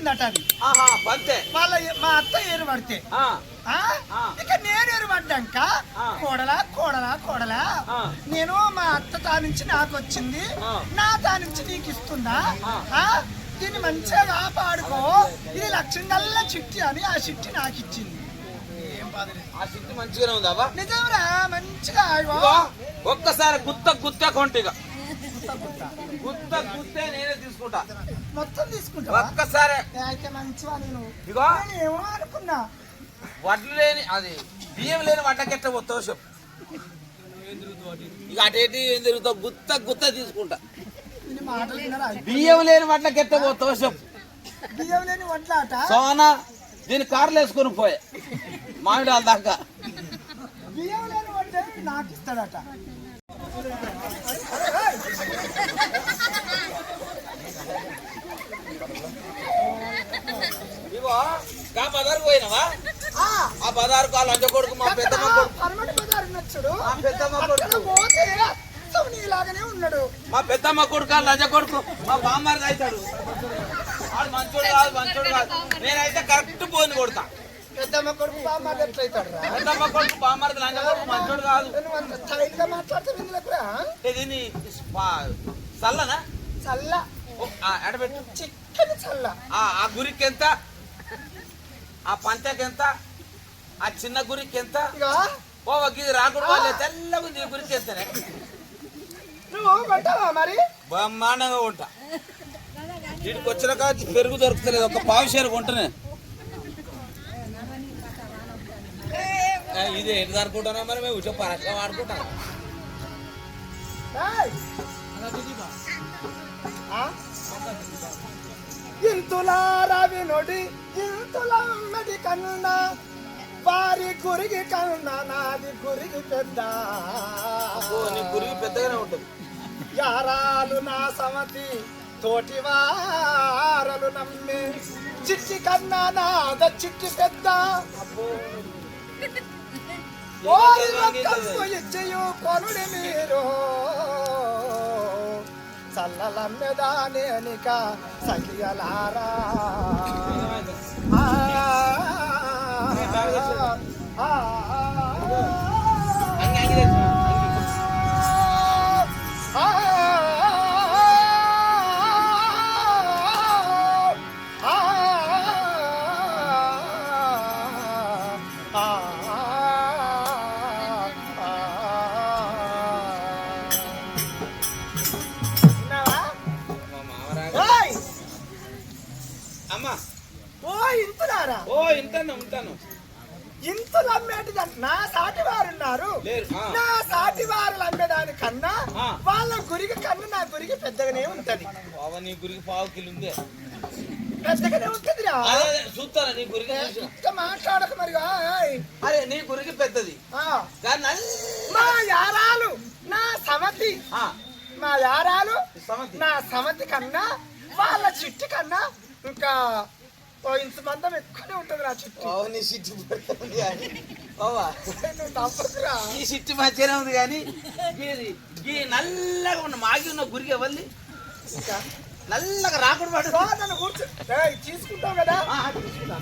అత్త ఇచ్చిందట అది వాళ్ళ మా అత్త ఏరు పడితే. ఇక నేను ఏరు పడ్డాక. కోడలా కోడలా కోడలా. నేను మా అత్త తా నుంచి నాకు వచ్చింది. నా తా నుంచి నీకు ఇస్తుందా? దీన్ని మంచిగా కాపాడుకో. ఇది లక్షణల్లా చిట్టి అని ఆ చిట్టి నాకు ఇచ్చింది. మంచిగానే ఉందావా నిజంరా మంచిగా ఒక్కసారి గుత్త గుత్త కొంటిగా. గుత్త గుత్త. నేనే తీసుకుంటా. మొత్తం తీసుకుంటావా? ఒక్కసారి. అయితే మంచివా నేను? ఇగో. ఏమో అనుకున్నా వడ్లు లేని అది బియ్యం లేని వడ్లకెట్ట పోతావు చెప్పు. ఇక అటేటి ఏం తిరుగుతావు? గుత్త గుత్త తీసుకుంటా. బియ్యం లేని వడ్లకెట్ట పోతావు చెప్పు. బియ్యం లేని వడ్లాట సోనా దీని కార్లు వేసుకొని పోయే. మామిడి వాళ్ళ దాకా. బియ్యం లేని వడ్డే నాకు ఇస్తాడట. ఇగో కా బజారుకు పోయినావా? ఆ, బజారుకు ఆ లంచ కొడుకు మా పెద్దమ్మ పరమటి బజార్ నచ్చుడు పెద్దమ్మ కొడుకు. పోతే అచ్చం నీలాగానే ఉన్నాడు. మా పెద్దమ్మ కొడుకు లంచ కొడుకు మా బామ్మారి అవుతాడు. వాడు మంచోడు కాదు మంచోడు కాదు. నేనైతే కరెక్ట్ పోని కొడతా. పెద్దమ్మ కొడుకు రా పెద్దమ్మ కొడుకు బామ్మారి లంచ కొడుకు మంచోడు కాదు. నువ్వు అంత టైట్గా మాట్లాడితే విందులకురా ఇది నీ పా- చల్లనా? చల్ల. ఎడబెట్టు. చిక్కని చల్ల. ఆ గురికి ఎంత ఆ పంటకి ఎంత ఆ చిన్న గురికి ఎంత ఓ ఇది రాకుండా తెల్లగా ఉంది ఈ గురికి ఎంతనే నువ్వు కొంటావా మరి? బ్రహ్మాండంగా ఉంటా వీటికి వచ్చిన కాదు పెరుగు దొరుకుతలేదు. ఒక పావుషేరు కొంటనే ఇది ఎటు అనుకుంటున్నా మరి? మేము ఉచ్చ పరస్గా వాడుకుంటాం? ఇంతులా రవి నొడి ఇంతులమ్మడి కన్నా వారి గురిగి కన్నా నాది గురిగి పెద్ద. గురికి పెద్దగానే ఉంటుంది. యారాలు నా సమతి తోటి వారలు నమ్మే చిట్టి కన్నా నాద చిట్టి పెద్ద. ఇచ్చయు కొనుడి మీరు. చల్లలమ్మెదానేనిక సఖియలారా ఇంటాను ఉంటాను. ఇంతులు అమ్మేటిది నా సాటి వారు ఉన్నారు. లేరు. ఆ. నా సాటి వారు అమ్మేదాని కన్నా. వాళ్ళ గురికి కన్నా నా గురికి పెద్దగానే ఉంటది. బావ నీ గురికి పావు కిలో ఉంది. పెద్దగానే ఉంటదిరా. చూస్తాను నీ గురికి మాట్లాడక మరి. అరే నీ గురికి పెద్దది. మా యారాలు నా సమతి మా యారాలు నా సమతి కన్నా వాళ్ళ చిట్టి కన్నా ఇంకా ఓ ఇంత మందం ఎక్కువనే ఉంటది నా చిట్టి. నీ సిట్టి పడుతుంది కానీ. బావా. నువ్వు తప్పకురా ఈ సిట్టి మంచిగానే ఉంది కానీ ఈ- నల్లగా ఉన్న మాగి ఉన్న గురికి ఎవరిది? నల్లగా రాకుండా పడు. నన్ను కూర్చో. తీసుకుంటావు కదా? ఆ.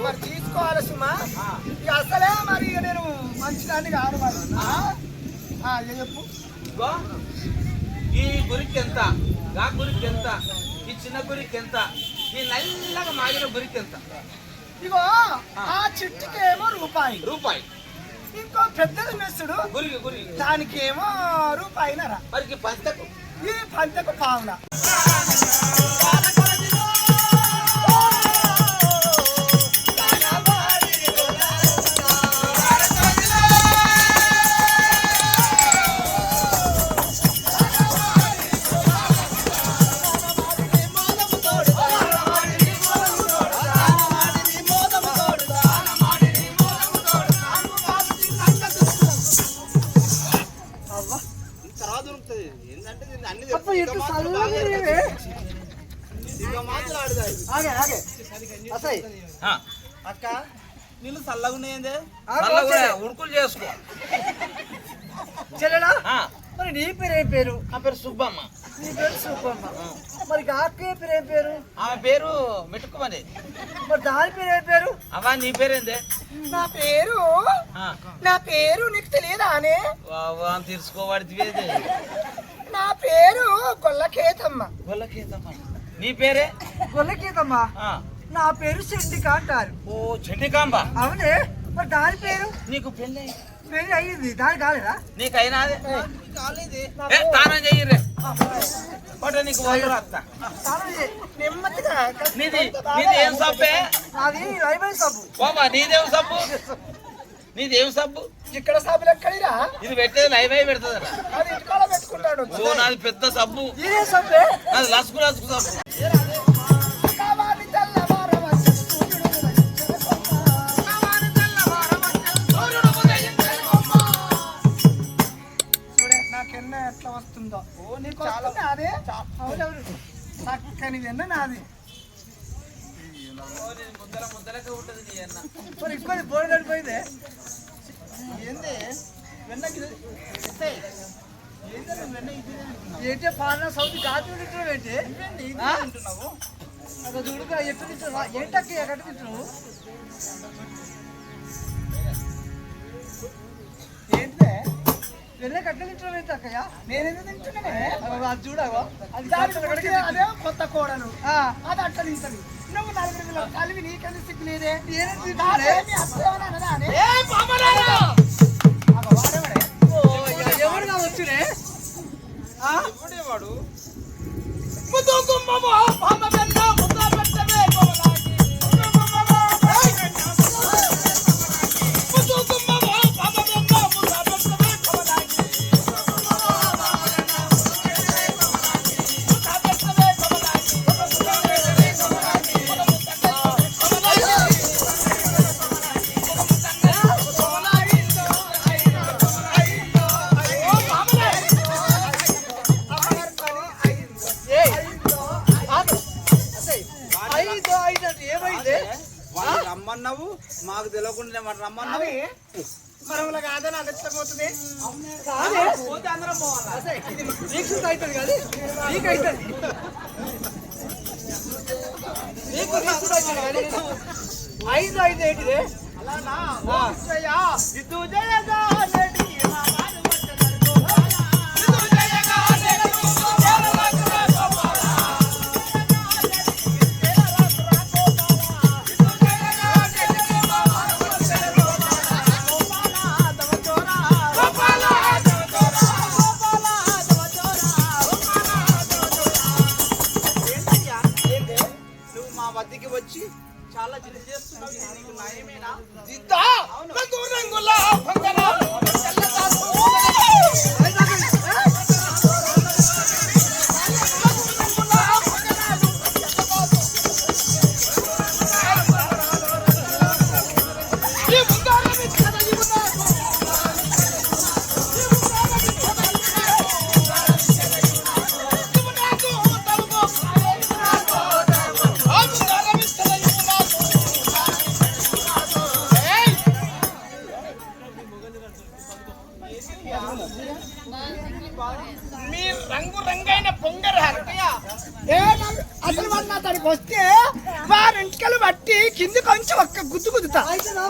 మరి తీసుకోవాలి సుమా. ఆ, ఇక అసలే మరి ఇక నేను మంచిదాన్ని కాదు మరి. ఆ? ఆ, చెప్పు. ఈ గురికి ఎంత? గా గురికి ఎంత? ఈ చిన్న గురికి ఎంత? నల్లగా మాగిన గురికి ఎంత ఇగో ఆ. చిట్టుకేమో రూపాయి. రూపాయి. ఇంకో పెద్దది మెస్సుడు. గురికి గురికి. దానికేమో రూపాయినరా. మరికి పంచకు. ఈ పంచకు పావున. అప్పుడు ఇటు చల్లనివే. మాట్లాడుతాయి ఆగే ఆగే. అసయ్ అక్క నీళ్ళు చల్లగా ఉన్నాయండి ఆ. ఉడుకులు చేసుకో. చెల్లెడా? ఆ, మరి నీ పేరు ఏం పేరు? నా పేరు సుబ్బమ్మ. నీ పేరు ఆ. మరి అక్కయ్య పేరు ఏం పేరు? ఆమె పేరు మెట్టుకోమని మరి దాని పేరు ఏం పేరు? అవా నీ పేరేందే నా పేరు? ఆ, నా పేరు నీకు తెలియదా అనే వావా అని తీర్చుకోవాడిది నా పేరు గొల్లకేతమ్మ. గొల్లకేతమ్మ. నీ పేరే? గొల్లకేతమ్మా. ఆ, నా పేరు చండిక అంటారు. ఓ చెండికాంబ. అవునే మరి దాని పేరు? నీకు పెళ్ళి పెళ్ళి అయ్యింది దాని కాలేదా? నీకు తానం చెయ్యరే నీకు వాళ్ళు రాస్తా చాలా నెమ్మదిగా నీది నీది ఏం సబ్బే? నాది సబ్బు. బాబా నీదేం సబ్బు? నీదేం సబ్బు? ఇక్కడ సభలు ఎక్కడిరా? ఇది పెట్టేది లైవ్ అయి పెడుతుంది అది ఓ నాది పెద్ద సబ్బు. నాది లసుకు లసుకు సబ్బు. ఎట్లా వస్తుందో. ఓ నీకు అదే? అవునవును చక్కని వెన్న నాది. ముద్దల ముద్దలకే ఉంటుంది నీ అన్న మరి ఇంకోటి బోర్డు కడిపోయిందే? ఏంది? వెన్న ఏంటి పాలన సౌత్ కాదు తింటున్నావు ఏంటి? అక్కడ చూడుగా ఎట్టు తింటున్నావు? ఏంటక్క ఎక్కడ తింటున్నావు? ఏంటిదే? వెళ్ళే కట్ట తింటున్నావు ఏంటి అక్కయ్య? నేనేదో తింటున్నానే అది చూడవా అది దాని అదే కొత్త కోడలు. ఆ, అది అట్లా తింటది. నువ్వు నలుగురు కలివి నీకెందుకు సిగ్గు లేదే నేనే ఎవరు కావచ్చునే ఆ? నీకు సూట్ అవుతుంది కాదు నీకు అవుతుంది నీకు నీకు సూట్ అవుతుంది కానీ ఐదు ఐదు ఏంటిది ఇటు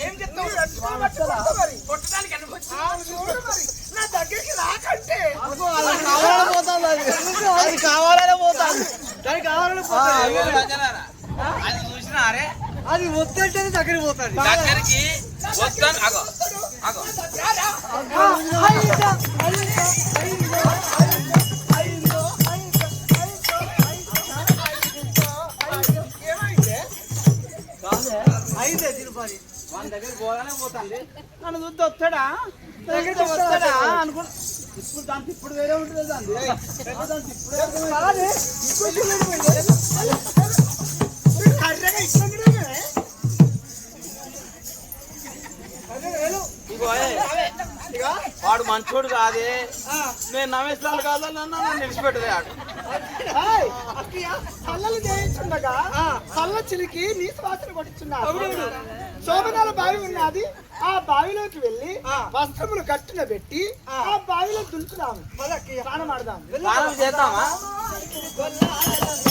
ఏం చెప్తావు? కొట్టడానికి చూడు మరి. నా దగ్గరికి రాకంటే అది కావాలనే పోతాను దానికి పోతాను అది వద్దంటేనే దగ్గరికి పోతాను దగ్గరికి వద్దాను అగో అగో తిరుపతి వాళ్ళ దగ్గర పోగానే పోతాండి నన్ను చూస్తే వస్తాడా? దగ్గరికి వస్తాడా? అనుకున్నా. ఇప్పుడు ఇప్పుడు వేరే ఉంటుంది దాన్ని ఇప్పుడే వాడు మంచోడు కాదే. నేను నమేశ్వరాలు కాదా? నన్ను నన్ను నిలిచిపెట్టదే ఆడు చల్లలు చేయించుండగా చల్ల చిలికి నీటి వాసన కొట్టించున్నారు. శోభనాల బావి ఉన్నది. ఆ బావిలోకి వెళ్ళి వస్త్రములు గట్టున పెట్టి ఆ. బావిలో దులుపుదాము స్నానం ఆడదాం స్నానం చేద్దామా? గొల్లాల